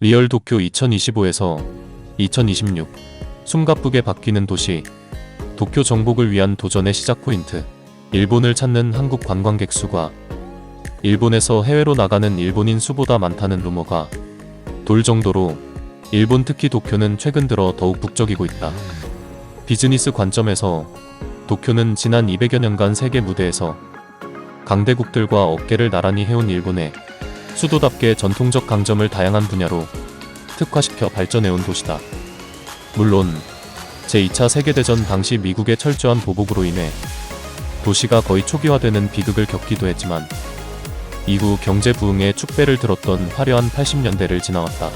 리얼 도쿄 2025에서 2026 숨가쁘게 바뀌는 도시. 도쿄 정복을 위한 도전의 시작 포인트. 일본을 찾는 한국 관광객 수가. 일본에서 해외로 나가는 일본인 수보다 많다는 루머가. 돌 정도로 일본 특히 도쿄는 최근 들어 더욱 북적이고 있다. 비즈니스 관점에서 도쿄는 지난 200여 년간 세계 무대에서 강대국들과 어깨를 나란히 해온 일본의 수도답게 전통적 강점을 다양한 분야로 특화시켜 발전해온 도시다. 물론 제2차 세계대전 당시 미국의 철저한 보복으로 인해 도시가 거의 초기화되는 비극을 겪기도 했지만 이후 경제 부흥의 축배를 들었던 화려한 80년대를 지나왔다.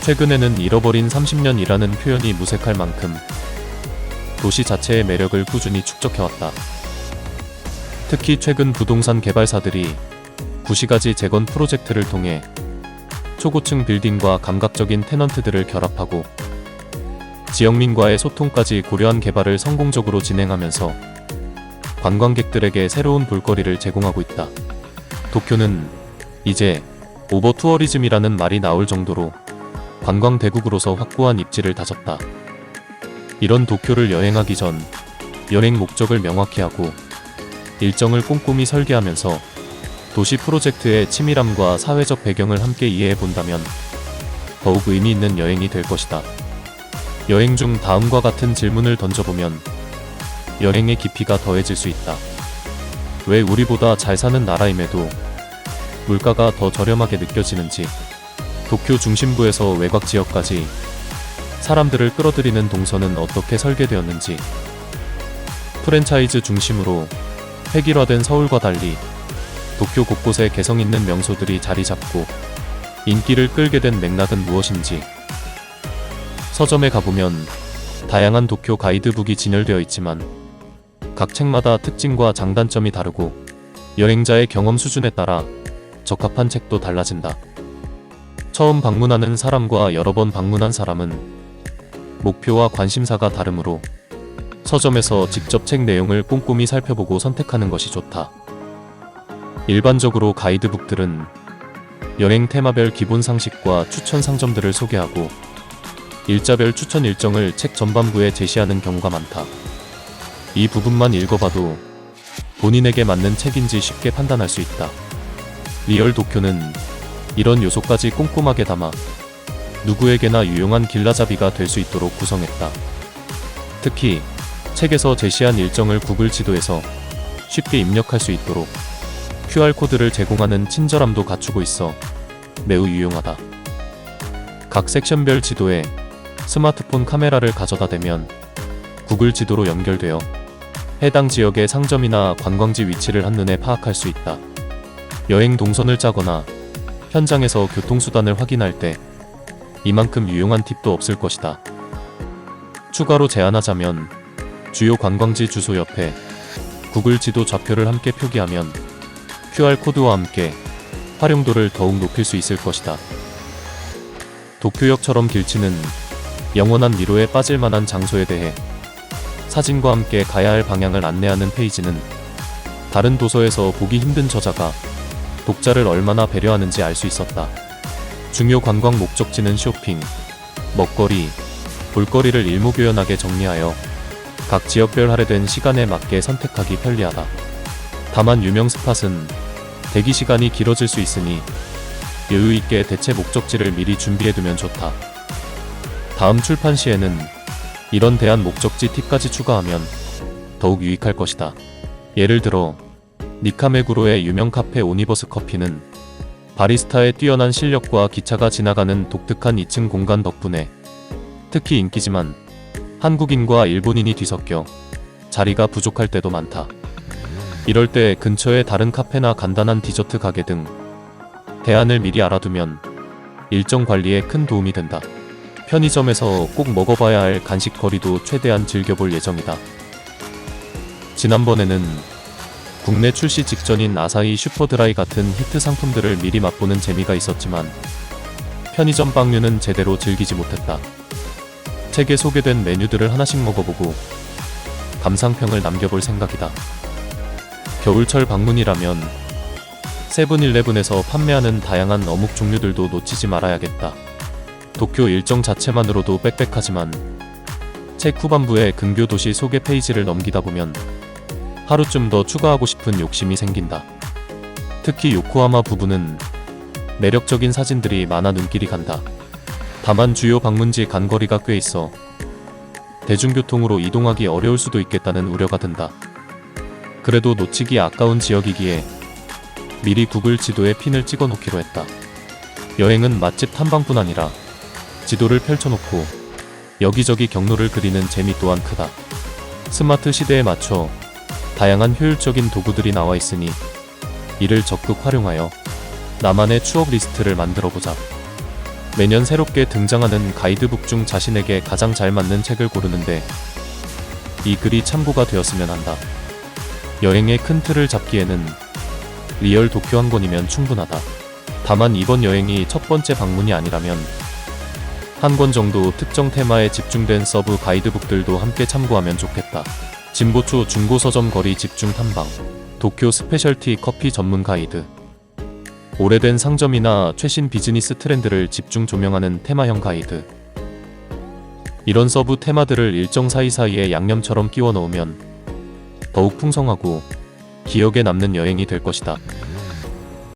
최근에는 잃어버린 30년이라는 표현이 무색할 만큼 도시 자체의 매력을 꾸준히 축적해왔다. 특히 최근 부동산 개발사들이 구시가지 재건 프로젝트를 통해 초고층 빌딩과 감각적인 테넌트들을 결합하고 지역민과의 소통까지 고려한 개발을 성공적으로 진행하면서 관광객들에게 새로운 볼거리를 제공하고 있다. 도쿄는 이제 오버 투어리즘이라는 말이 나올 정도로 관광 대국으로서 확고한 입지를 다졌다. 이런 도쿄를 여행하기 전 여행 목적을 명확히 하고 일정을 꼼꼼히 설계하면서 도시 프로젝트의 치밀함과 사회적 배경을 함께 이해해 본다면 더욱 의미 있는 여행이 될 것이다. 여행 중 다음과 같은 질문을 던져보면 여행의 깊이가 더해질 수 있다. 왜 우리보다 잘 사는 나라임에도 물가가 더 저렴하게 느껴지는지, 도쿄 중심부에서 외곽 지역까지 사람들을 끌어들이는 동선은 어떻게 설계되었는지, 프랜차이즈 중심으로 획일화된 서울과 달리 도쿄 곳곳에 개성 있는 명소들이 자리 잡고 인기를 끌게 된 맥락은 무엇인지 서점에 가보면 다양한 도쿄 가이드북이 진열되어 있지만 각 책마다 특징과 장단점이 다르고 여행자의 경험 수준에 따라 적합한 책도 달라진다. 처음 방문하는 사람과 여러 번 방문한 사람은 목표와 관심사가 다르므로 서점에서 직접 책 내용을 꼼꼼히 살펴보고 선택하는 것이 좋다. 일반적으로 가이드북들은 여행 테마별 기본 상식과 추천 상점들을 소개하고 일자별 추천 일정을 책 전반부에 제시하는 경우가 많다. 이 부분만 읽어봐도 본인에게 맞는 책인지 쉽게 판단할 수 있다. 리얼 도쿄는 이런 요소까지 꼼꼼하게 담아 누구에게나 유용한 길라잡이가 될 수 있도록 구성했다. 특히 책에서 제시한 일정을 구글 지도에서 쉽게 입력할 수 있도록 QR코드를 제공하는 친절함도 갖추고 있어 매우 유용하다. 각 섹션별 지도에 스마트폰 카메라를 가져다 대면 구글 지도로 연결되어 해당 지역의 상점이나 관광지 위치를 한눈에 파악할 수 있다. 여행 동선을 짜거나 현장에서 교통수단을 확인할 때 이만큼 유용한 팁도 없을 것이다. 추가로 제안하자면 주요 관광지 주소 옆에 구글 지도 좌표를 함께 표기하면 QR코드와 함께 활용도를 더욱 높일 수 있을 것이다. 도쿄역처럼 길치는 영원한 미로에 빠질 만한 장소에 대해 사진과 함께 가야 할 방향을 안내하는 페이지는 다른 도서에서 보기 힘든 저자가 독자를 얼마나 배려하는지 알 수 있었다. 중요 관광 목적지는 쇼핑, 먹거리, 볼거리를 일목요연하게 정리하여 각 지역별 할애된 시간에 맞게 선택하기 편리하다. 다만 유명 스팟은 대기 시간이 길어질 수 있으니 여유 있게 대체 목적지를 미리 준비해두면 좋다. 다음 출판 시에는 이런 대안 목적지 팁까지 추가하면 더욱 유익할 것이다. 예를 들어 니카메구로의 유명 카페 오니버스 커피는 바리스타의 뛰어난 실력과 기차가 지나가는 독특한 2층 공간 덕분에 특히 인기지만 한국인과 일본인이 뒤섞여 자리가 부족할 때도 많다. 이럴 때 근처에 다른 카페나 간단한 디저트 가게 등 대안을 미리 알아두면 일정 관리에 큰 도움이 된다. 편의점에서 꼭 먹어봐야 할 간식 거리도 최대한 즐겨볼 예정이다. 지난번에는 국내 출시 직전인 아사히 슈퍼드라이 같은 히트 상품들을 미리 맛보는 재미가 있었지만 편의점 빵류는 제대로 즐기지 못했다. 책에 소개된 메뉴들을 하나씩 먹어보고 감상평을 남겨볼 생각이다. 겨울철 방문이라면 세븐일레븐에서 판매하는 다양한 어묵 종류들도 놓치지 말아야겠다. 도쿄 일정 자체만으로도 빽빽하지만 책 후반부에 근교 도시 소개 페이지를 넘기다 보면 하루쯤 더 추가하고 싶은 욕심이 생긴다. 특히 요코하마 부분은 매력적인 사진들이 많아 눈길이 간다. 다만 주요 방문지 간거리가 꽤 있어 대중교통으로 이동하기 어려울 수도 있겠다는 우려가 든다. 그래도 놓치기 아까운 지역이기에 미리 구글 지도에 핀을 찍어 놓기로 했다. 여행은 맛집 탐방뿐 아니라 지도를 펼쳐놓고 여기저기 경로를 그리는 재미 또한 크다. 스마트 시대에 맞춰 다양한 효율적인 도구들이 나와 있으니 이를 적극 활용하여 나만의 추억 리스트를 만들어 보자. 매년 새롭게 등장하는 가이드북 중 자신에게 가장 잘 맞는 책을 고르는데 이 글이 참고가 되었으면 한다. 여행의 큰 틀을 잡기에는 리얼 도쿄 한 권이면 충분하다. 다만 이번 여행이 첫 번째 방문이 아니라면 한 권 정도 특정 테마에 집중된 서브 가이드북들도 함께 참고하면 좋겠다. 진보초 중고 서점 거리 집중 탐방, 도쿄 스페셜티 커피 전문 가이드, 오래된 상점이나 최신 비즈니스 트렌드를 집중 조명하는 테마형 가이드. 이런 서브 테마들을 일정 사이사이에 양념처럼 끼워 넣으면 더욱 풍성하고 기억에 남는 여행이 될 것이다.